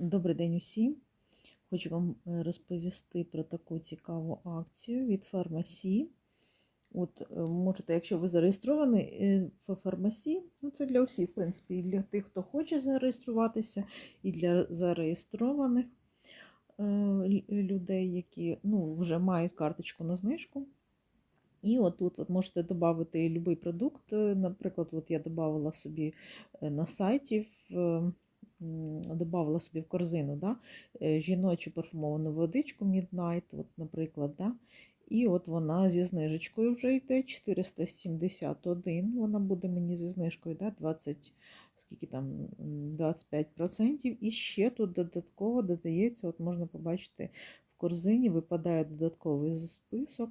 Добрий день усім. Хочу вам е, розповісти про таку цікаву акцію від фармасі. От е, можете, якщо ви зареєстровані е, в фармасі, ну це для усіх, в принципі, і для тих, хто хоче зареєструватися, і для зареєстрованих людей, які ну, вже мають карточку на знижку. І отут от можете додати будь-який продукт. Наприклад, от я додавала собі на сайті, в, додавала собі в корзину да, е, жіночу парфумовану водичку Midnight, от, наприклад. Да, і от вона зі знижечкою вже йде 471. Вона буде мені зі знижкою да, 20, скільки там, 25%. І ще тут додатково додається, от можна побачити, в корзині випадає додатковий список.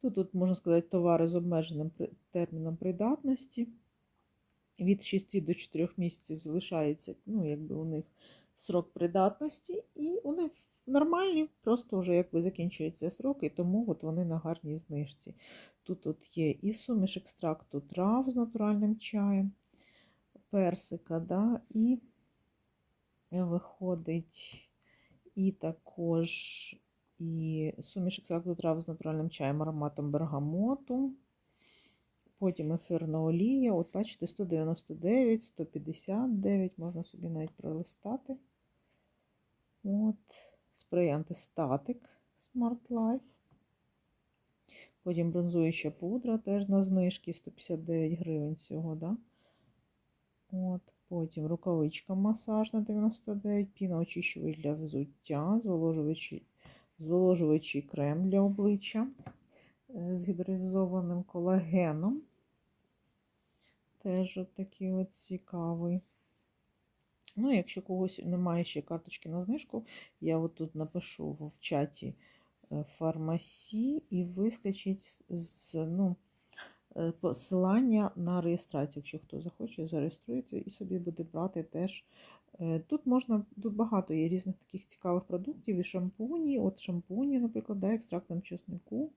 Тут, тут можна сказати, товари з обмеженим терміном придатності. Від 6 до 4 місяців залишається, ну, якби у них срок придатності, і вони нормальні, просто вже якби срок, і тому от вони на гарній знижці. Тут от є і суміш екстракту трав з натуральним чаєм, персика, да, і виходить і також і суміш екстракту трав з натуральним чаєм, ароматом бергамоту. Потім ефірна олія. От бачите, 199, 159, можна собі навіть пролистати. От, спрей антистатик Smart Life. Потім бронзуюча пудра теж на знижки 159 гривень всього, да? От, потім рукавичка масажна 99, піноочищувач для взуття, зволожуючий, зволожуючий крем для обличчя е, з гідролізованим колагеном. Теж такий от цікавий. Ну, якщо когось немає ще карточки на знижку, я от тут напишу в чаті е, фармасі і вискочить з- з ну, е, посилання на реєстрацію. Якщо хто захоче, зареєструється і собі буде брати теж. Е, Тут можна, тут багато є різних таких цікавих продуктів і шампуні. От шампуні, наприклад, да, екстрактом чеснику.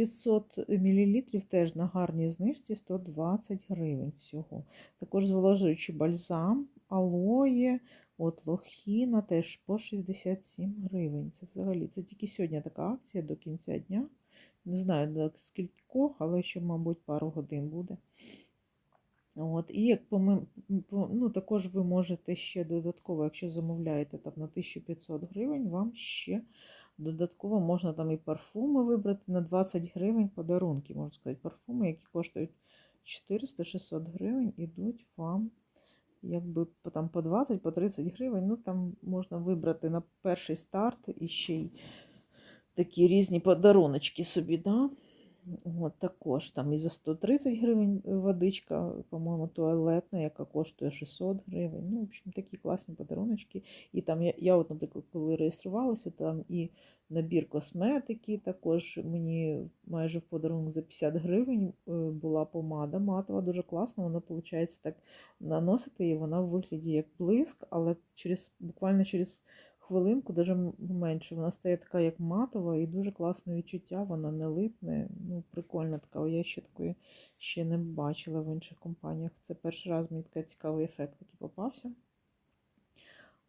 500 мл теж на гарній знижці 120 гривень всього. Також зволожуючий бальзам, алоє, от лохіна теж по 67 гривень. Це взагалі це тільки сьогодні така акція до кінця дня. Не знаю скількох, але ще, мабуть, пару годин буде. От, і як поми- ну, також ви можете ще додатково, якщо замовляєте там на 1500 гривень, вам ще додатково можна там і парфуми вибрати на 20 гривень подарунки, можна сказати, парфуми, які коштують 400-600 гривень, ідуть вам якби там по 20, по 30 гривень. Ну там можна вибрати на перший старт і ще й такі різні подаруночки собі, да? От, також там і за 130 гривень е, водичка, по-моєму, туалетна, яка коштує 600 гривень. Ну, в общем, такі класні подаруночки. І там я, я от, наприклад, коли реєструвалася, там і набір косметики, також мені майже в подарунок за 50 гривень е, була помада матова, дуже класна. Вона, виходить, так наносити її, вона в вигляді як блиск, але через, буквально через хвилинку, навіть менше. Вона стає така, як матова, і дуже класне відчуття, вона не липне. Ну, прикольна така. Я ще такої ще не бачила в інших компаніях. Це перший раз мені такий цікавий ефект такий попався.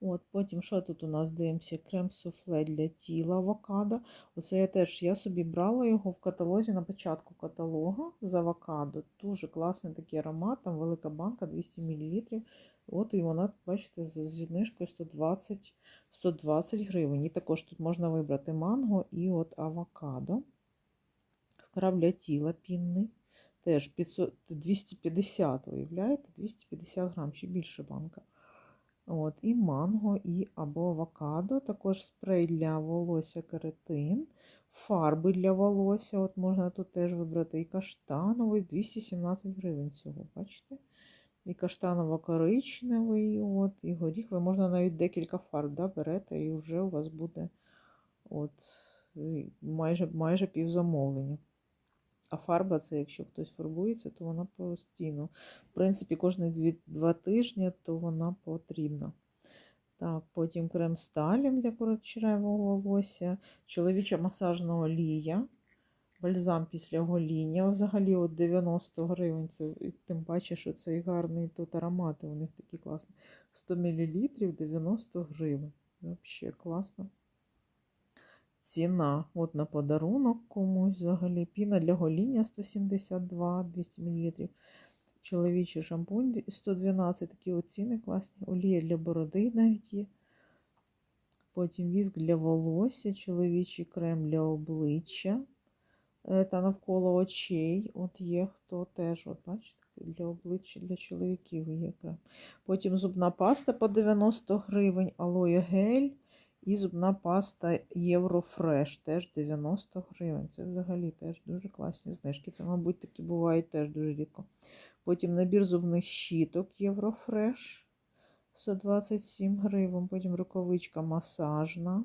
От, потім, що тут у нас дивимося? Крем суфле для тіла авокадо. Оце я теж я собі брала його в каталозі на початку каталога з авокадо. Дуже класний такий аромат, там велика банка 200 мл. От і вона, бачите, з зі знижкою 120, 120 гривень. І також тут можна вибрати манго і от авокадо. Скраб для тіла пінний. Теж 500, 250, уявляєте? 250 грам, ще більше банка. От, і манго, і або авокадо. Також спрей для волосся кератин, фарби для волосся. От можна тут теж вибрати і каштановий, 217 гривень всього, бачите? І каштаново-коричневий, от, і горіховий. Можна навіть декілька фарб да, берете, і вже у вас буде от, майже, майже півзамовлення. А фарба це, якщо хтось фарбується, то вона постійно. В принципі, кожні дві, два тижні то вона потрібна. Так, потім крем Сталін для короткочеревого волосся, чоловіча масажна олія Бальзам після гоління. Взагалі от 90 гривень. Це тим паче, що цей гарний тут аромати. У них такі класні. 100 мл 90 гривень. Взагалі класно. Ціна. От на подарунок комусь взагалі. Піна для гоління 172 200 мл. Чоловічий шампунь 112. Такі от ціни класні. Олія для бороди навіть є. Потім віск для волосся, чоловічий крем для обличчя е, та навколо очей. От є хто теж, от бачите, для обличчя для чоловіків є крем. Потім зубна паста по 90 гривень, алоє гель і зубна паста Єврофреш теж 90 гривень. Це взагалі теж дуже класні знижки. Це, мабуть, такі бувають теж дуже рідко. Потім набір зубних щіток Єврофреш. 127 гривень, потім рукавичка масажна,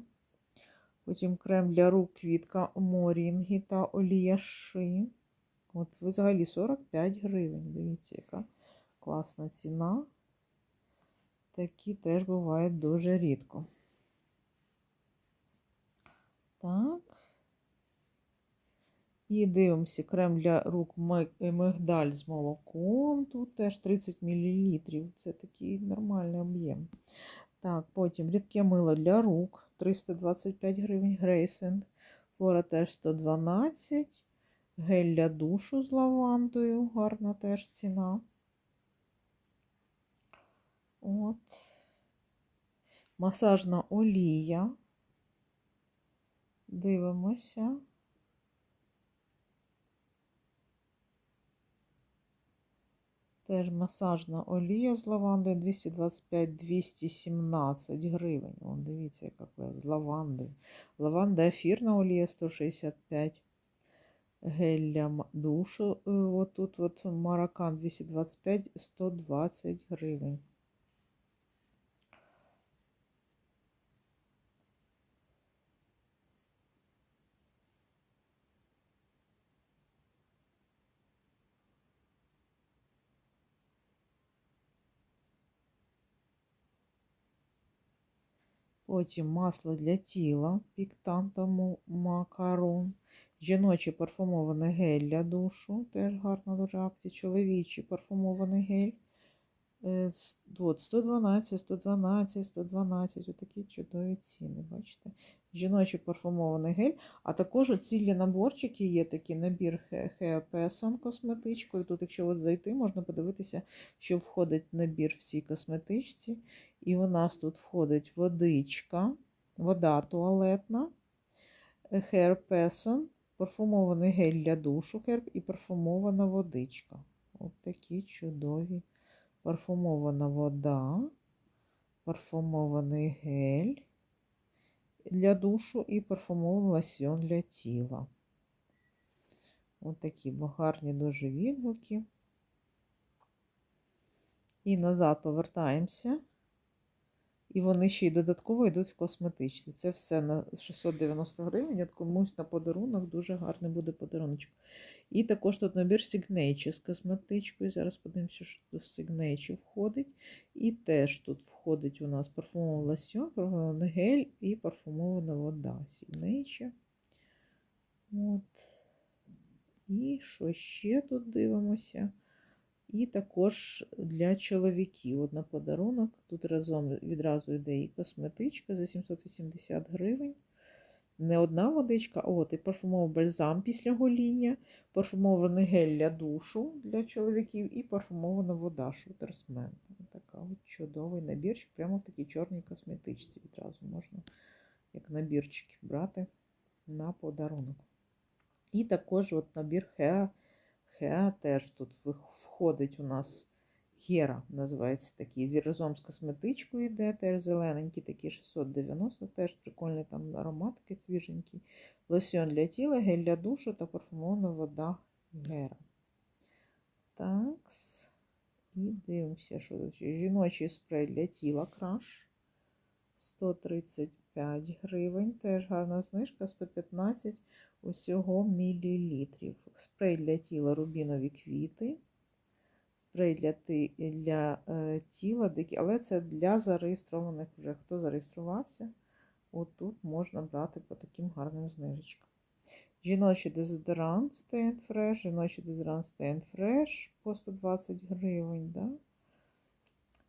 потім крем для рук квітка морінги та олія ши. От взагалі 45 гривень. Дивіться, яка класна ціна. Такі теж бувають дуже рідко. Так. І дивимося, крем для рук мигдаль з молоком. Тут теж 30 мл. Це такий нормальний об'єм. Так, потім рідке мило для рук 325 гривень. Грейсенд. Флора теж 112. Гель для душу з лавандою. Гарна теж ціна. От. Масажна олія. Дивимося. Теж масажна олія з лаванди 225-217 гривень. О, дивіться, яка. З лаванди. Лаванда ефірна олія 165. Гель для душу. е, Отут от маракан 225-120 гривень. Потім масло для тіла піктантому макарон. Жіночий парфумований гель для душу. Теж гарна дуже акція. Чоловічий парфумований гель. Е, От 112, 112, 112. Отакі чудові ціни, бачите? Жіночий парфумований гель. А також цілі наборчики є такий набір Хеопесон косметичкою. Тут, якщо от зайти, можна подивитися, що входить набір в цій косметичці. І у нас тут входить водичка, вода туалетна, Person, парфумований гель для душу Herb і парфумована водичка. От такі чудові. Парфумована вода, парфумований гель для душу і парфумовий лосьон для тіла. Ось такі гарні дуже відгуки. І назад повертаємося. І вони ще й додатково йдуть в косметичці. Це все на 690 гривень. Я комусь на подарунок дуже гарний буде подаруночок. І також тут набір Signature з косметичкою. Зараз подивимося, що тут в Signature входить. І теж тут входить у нас парфумований лосьон, парфумований гель і парфумована вода. Signature. От. І що ще тут дивимося? І також для чоловіків. От на подарунок. Тут разом відразу йде і косметичка за 780 гривень. Не одна водичка, от і парфумовий бальзам після гоління, парфумований гель для душу для чоловіків і парфумована вода шутерсмен. Така от чудовий набірчик, прямо в такій чорній косметичці. Відразу можна як набірчики брати на подарунок. І також от набір Хеа теж тут входить у нас Гера, називається такий. Разом з косметичкою йде, теж зелененький, такий 690, теж прикольний там аромат такий свіженький. Лосьон для тіла, гель для душу та парфумована вода Гера. Такс. І дивимося, що тут. Жіночий спрей для тіла краш. 135 гривень. Теж гарна знижка, 115 усього мілілітрів. Спрей для тіла рубінові квіти. Спрей для для е, тіла, але це для зареєстрованих вже. Хто зареєструвався, отут можна брати по таким гарним знижечкам. Жіночий дезодорант Stay Fresh, жіночий дезодорант Stay Fresh по 120 гривень. Да?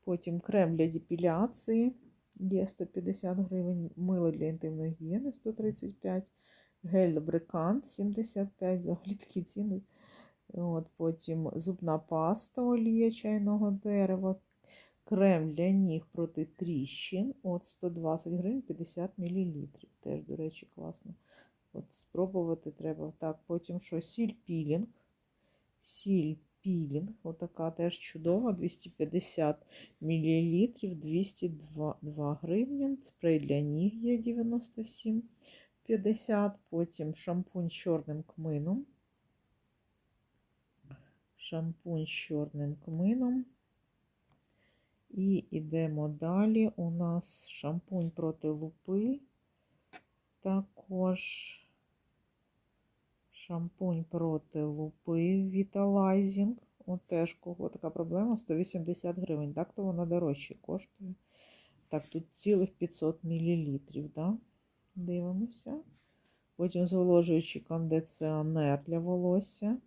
Потім крем для депіляції є 150 гривень, мило для інтимної гігієни 135 гель лубрикант 75, взагалі такі ціни. От, Потім зубна паста олія чайного дерева, крем для ніг проти тріщин от 120 гривень 50 мл. Теж, до речі, класно. От Спробувати треба. Так, потім що? Сіль пілінг. Сіль пілінг. Отака теж чудова. 250 мл, 202 гривні. Спрей для ніг є 97 50. Потім шампунь з чорним кмином. Шампунь з чорним кмином. І йдемо далі. У нас шампунь проти лупи. Також шампунь проти лупи Віталайзінг. От теж кого така проблема 180 гривень. Так, то вона дорожче коштує. Так, тут цілих 500 мл. Да? Дивимося. Потім зволожуючий кондиціонер для волосся.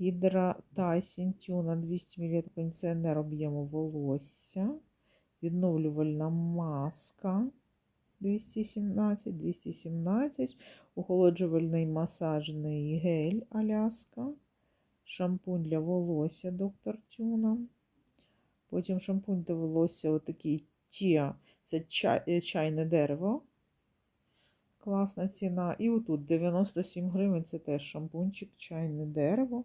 Гідра Тайсін Тюна 200 мл кондиціонер об'єму волосся. Відновлювальна маска 217, 217, охолоджувальний масажний гель Аляска, шампунь для волосся доктор Тюна. Потім шампунь для волосся отакий Тіа, це чай, чайне дерево. Класна ціна. І отут 97 гривень це теж шампунчик, чайне дерево.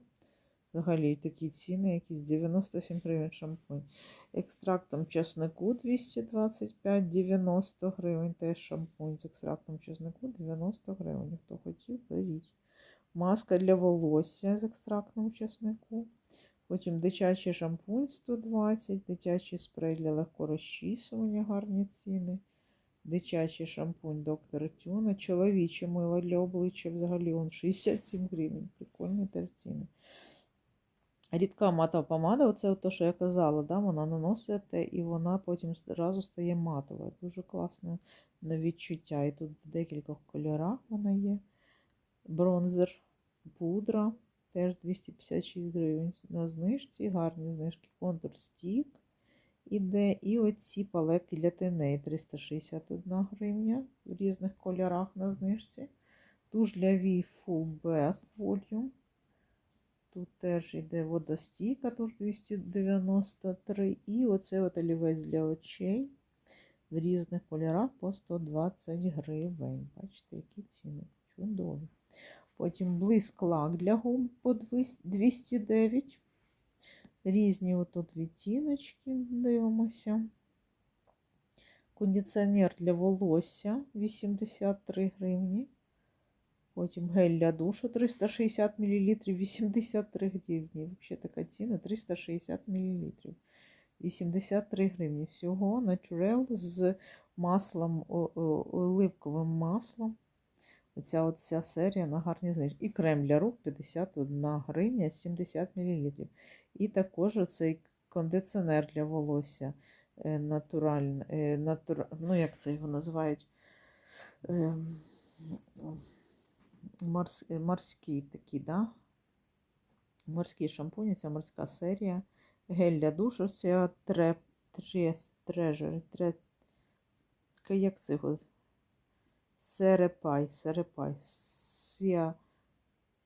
Взагалі такі ціни, якісь 97 гривень шампунь. Екстрактом чеснику 225, 90 гривень. Теж шампунь з екстрактом чеснику 90 гривень. Хто хотів, беріть. Маска для волосся з екстрактом чеснику. Потім дитячий шампунь 120, дитячий спрей для легкорозчісування, гарні ціни. Дитячий шампунь доктора Тюна. Чоловіче мило для обличчя взагалі он 67 гривень. Прикольні теж ціни. Рідка матова помада, оце те, що я казала, да, вона наносите і вона потім одразу стає матовою. Дуже класне на відчуття. І тут в декількох кольорах вона є. Бронзер, пудра, теж 256 гривень. На знижці, гарні знижки, контур стік іде. І оці палетки для теней 361 гривня в різних кольорах на знижці. Туш для вій Full Best Volume. Тут теж йде водостійка, тож 293. І оце олівець для очей в різних кольорах по 120 гривень. Бачите, які ціни чудові. Потім блиск-лак для губ по 209. Різні отут відтіночки, дивимося. Кондиціонер для волосся 83 гривні. Потім гель для душу 360 мл, 83 гривні. Взагалі така ціна 360 мл. 83 гривні. Всього натюрел з маслом, оливковим маслом. Оця вся серія на гарні знижки. І крем для рук 51 гривня 70 мл. І також оцей кондиціонер для волосся натуральний, натур... ну як це його називають? Ем, морс, морський такий, да? Морський шампунь, це морська серія. Гель для душу, це треп, трес, трежер, тре, як це його? Серепай, серепай, сія,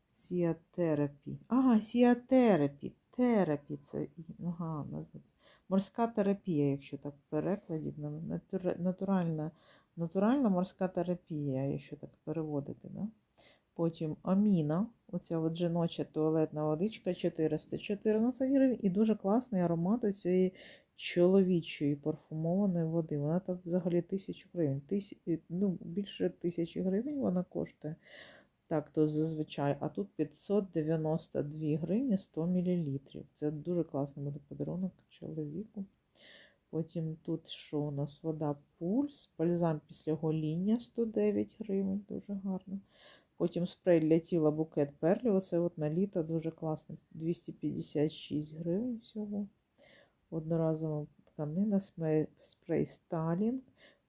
сіатерапі. Ага, сіатерапі, терапі, це, ага, називається. Морська терапія, якщо так перекладів, натуральна, натуральна морська терапія, якщо так переводити, да? Потім аміна, оця от жіноча туалетна водичка 414 гривень. І дуже класний аромат цієї чоловічої парфумованої води. Вона так взагалі тисячу гривень. Тисяч, ну, Більше тисячі гривень вона коштує. Так, то зазвичай, а тут 592 гривні 100 мл. Це дуже класний буде подарунок чоловіку. Потім тут що у нас вода пульс, бальзам після гоління 109 гривень, дуже гарно. Потім спрей для тіла букет перлів. Оце от на літо дуже класно. 256 гривень всього. Одноразова тканина, спрей Сталінг.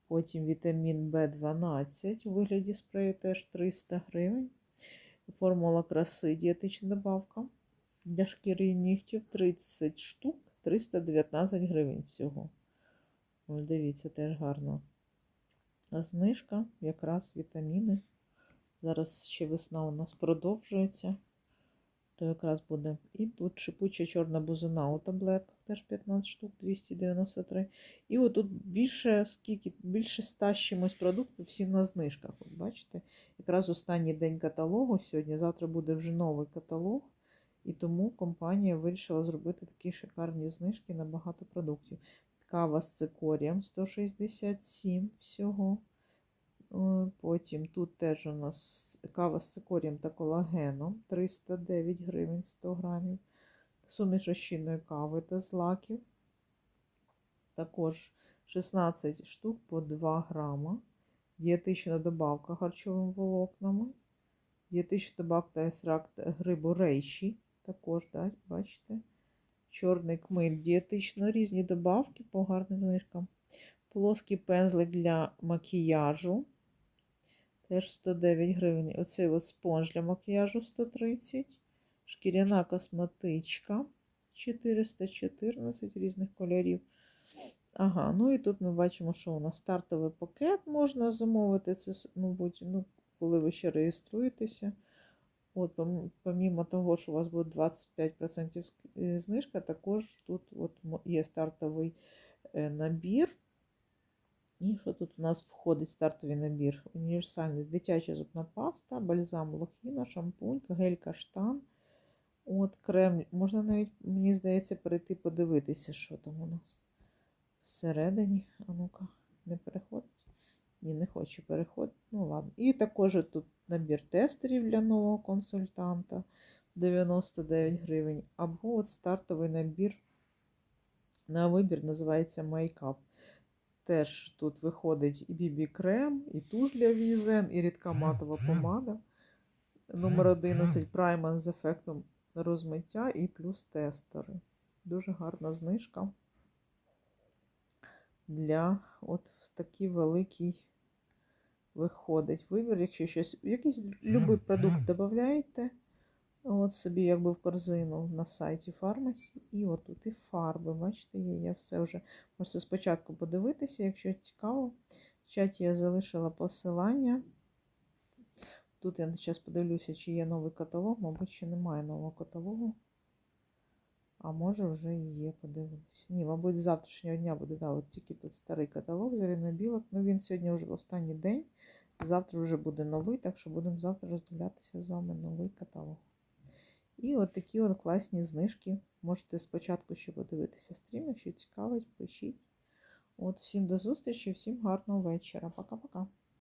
Потім вітамін В12 у вигляді спрею теж 300 гривень. Формула краси, дієтична добавка для шкіри і нігтів 30 штук, 319 гривень всього. Ось дивіться, теж гарно. А знижка, якраз вітаміни. Зараз ще весна у нас продовжується. То якраз буде. І тут шипуча чорна бузина у таблетках, теж 15 штук, 293. І отут більше скільки, більше 100 чимось продуктів всі на знижках. От бачите? Якраз останній день каталогу сьогодні. Завтра буде вже новий каталог. І тому компанія вирішила зробити такі шикарні знижки на багато продуктів. Кава з цикорієм 167 всього. Е, Потім тут теж у нас кава з цикорієм та колагеном 309 гривень 100 грамів. Суміш розчинної кави та злаків. Також 16 штук по 2 грама. Дієтична добавка харчовими волокнами. Дієтична добавка екстракт грибу рейші. Також, да, бачите. Чорний кмиль, дієтично різні добавки по гарним знижкам. Плоский пензлик для макіяжу. Теж 109 гривень. Оцей от спонж для макіяжу 130. Шкіряна косметичка 414 різних кольорів. Ага, ну і тут ми бачимо, що у нас стартовий пакет можна замовити. Це, мабуть, ну, коли ви ще реєструєтеся. От, помімо того, що у вас буде 25% е, знижка, також тут от є стартовий е, набір. І що тут у нас входить стартовий набір? Універсальний дитяча зубна паста, бальзам лохіна, шампунь, гель каштан. От крем. Можна навіть, мені здається, перейти подивитися, що там у нас всередині. А ну-ка, не переходить. Ні, не хочу переходити. Ну, ладно. І також тут набір тестерів для нового консультанта 99 гривень. Або от стартовий набір на вибір називається Мейкап. Теж тут виходить і бібі-крем, і туш для візен, і рідка матова помада. Номер 11 прайман з ефектом розмиття і плюс тестери. Дуже гарна знижка для от такий великий виходить вибір. Якщо щось, якийсь любий продукт додаєте, от собі якби в корзину на сайті фармасі. І отут і фарби. Бачите, є, я все вже можете спочатку подивитися, якщо цікаво. В чаті я залишила посилання. Тут я зараз подивлюся, чи є новий каталог, мабуть, ще немає нового каталогу. А може вже і є, подивимось. Ні, мабуть, з завтрашнього дня буде. Да, от тільки тут старий каталог білок. Ну він сьогодні вже останній день. Завтра вже буде новий, так що будемо завтра роздивлятися з вами новий каталог. І от такі от класні знижки. Можете спочатку ще подивитися стрім, якщо цікавить, пишіть. От, Всім до зустрічі, всім гарного вечора. Пока-пока.